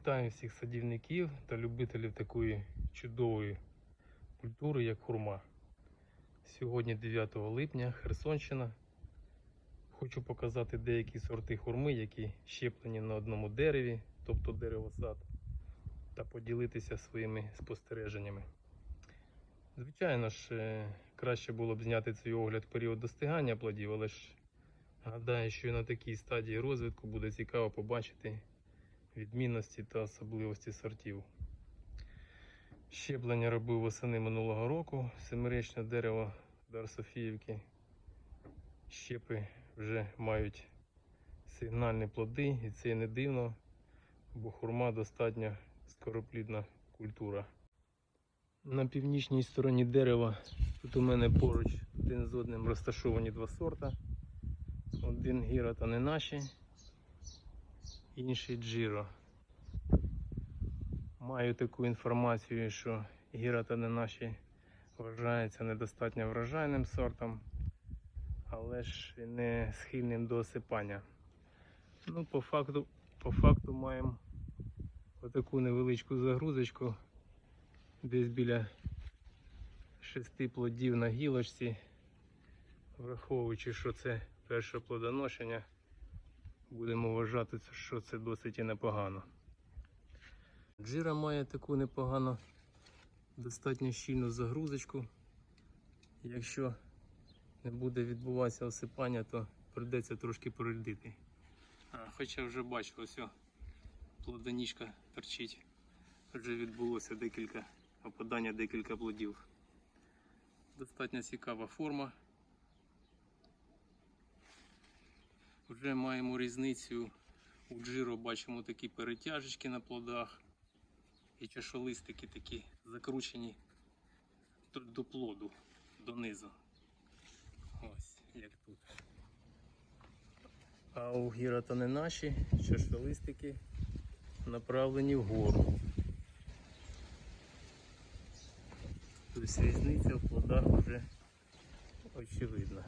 Вітаю всіх садівників та любителів такої чудової культури, як хурма. Сьогодні 9 липня, Херсонщина. Хочу показати деякі сорти хурми, які щеплені на одному дереві, тобто деревосад, та поділитися своїми спостереженнями. Звичайно ж, е, краще було б зняти цей огляд в період достигання плодів, але ж гадаю, що і на такій стадії розвитку буде цікаво побачити відмінності та особливості сортів. Щеплення робив восени минулого року, семирічне дерево Дар Софіївки. Щепи вже мають сигнальні плоди, і це не дивно, бо хурма достатньо скороплідна культура. На північній стороні дерева тут у мене поруч один з одним розташовані два сорта. Один гіра та не наші, інший джиро. Маю таку інформацію, що гіра та не наші вважається недостатньо врожайним сортом, але ж не схильним до осипання. Ну, по факту, по факту маємо отаку невеличку загрузочку, десь біля шести плодів на гілочці, враховуючи, що це перше плодоношення, будемо вважати, що це досить і непогано. Джира має таку непогану, достатньо щільну загрузочку. Якщо не буде відбуватися осипання, то прийдеться трошки поридити. А, хоча вже бачу, ось плодоніжка торчить. Вже відбулося декілька опадання, декілька плодів. Достатньо цікава форма. Вже маємо різницю. У джиро бачимо такі перетяжечки на плодах. І чашолистики такі закручені до, плоду, донизу. Ось як тут. А у гірота не наші чашолистики направлені вгору. Тобто різниця в плодах вже очевидна.